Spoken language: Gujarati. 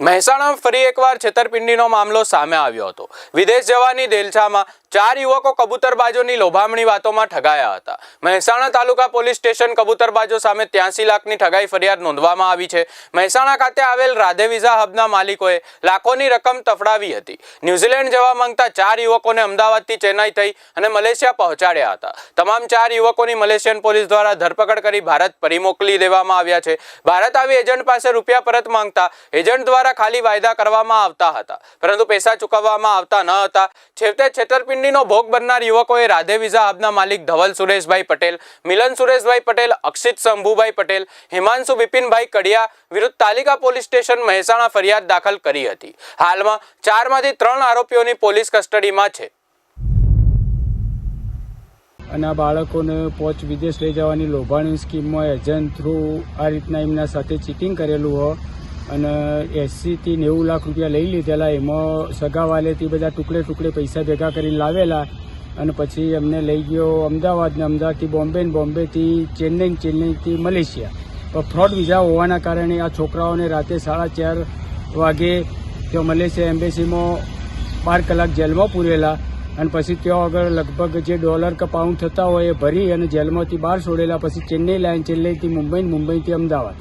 મહેસાણા ફરી એકવાર છેતરપિંડીનો મામલો સામે આવ્યો હતો. વિદેશ જવાની દેલછામાં ચાર યુવકો કબૂતરબાજોની લોભામણી વાતોમાં ઠગાયા હતા. મહેસાણા તાલુકા પોલીસ સ્ટેશન કબૂતરબાજો સામે ત્યાંસી લાખની ઠગાઈ ફરિયાદ નોંધવામાં આવી છે. મહેસાણા ખાતે આવેલ રાધે વિઝા હબના માલિકોએ લાખોની રકમ તફડાવી હતી. ન્યૂઝીલેન્ડ જવા માંગતા ચાર યુવકોને અમદાવાદથી ચેન્નાઈ થઈ અને મલેશિયા પહોંચાડ્યા હતા. તમામ ચાર યુવકોની મલેશિયન પોલીસ દ્વારા ધરપકડ કરી ભારત ફરી મોકલી દેવામાં આવ્યા છે. ભારત આવી એજન્ટ પાસે રૂપિયા પરત માંગતા એજન્ટ દ્વારા ખાલી વાયદા કરવામાં આવતા હતા. પરંતુ પૈસા ચૂકવવામાં આવતા ન હતા. છેવટે છેતરપિંડીનો ભોગ બનનાર યુવકોએ રાધે વિઝા હબના માલિક ધવલ સુરેશભાઈ પટેલ, મિલન સુરેશભાઈ પટેલ, અક્ષિત શંભુભાઈ પટેલ, હિમાંશુ બિપિનભાઈ કડિયા વિરુદ્ધ તાલિકા પોલીસ સ્ટેશન મહેસાણા ફરિયાદ દાખલ કરી હતી. હાલમાં ચારમાંથી ત્રણ આરોપીઓની પોલીસ કસ્ટડીમાં છે. અને આ બાળકોને પોચ વિદેશ લઈ જવાની લોભાણી સ્કીમમાં એજન્ટ થ્રુ આ રીતના એમના સાથે ચીટિંગ કરેલું હો અને એંસીથી નેવું લાખ રૂપિયા લઈ લીધેલા. એમાં સગાવાલેથી બધા ટુકડે ટુકડે પૈસા ભેગા કરીને લાવેલા. અને પછી એમને લઈ ગયો અમદાવાદ ને અમદાવાદથી બોમ્બે ને બોમ્બેથી ચેન્નઈ ચેન્નઈથી મલેશિયા. પણ ફ્રોડ વિઝા હોવાના કારણે આ છોકરાઓને રાતે સાડા ચાર વાગે ત્યાં મલેશિયા એમ્બેસીમાં બાર કલાક જેલમાં પૂરેલા. અને પછી ત્યાં આગળ લગભગ જે ડોલર કે પાઉન્ડ થતા હોય એ ભરી અને જેલમાંથી બહાર છોડેલા. પછી ચેન્નઈ લાઈન, ચેન્નઈથી મુંબઈ મુંબઈથી અમદાવાદ.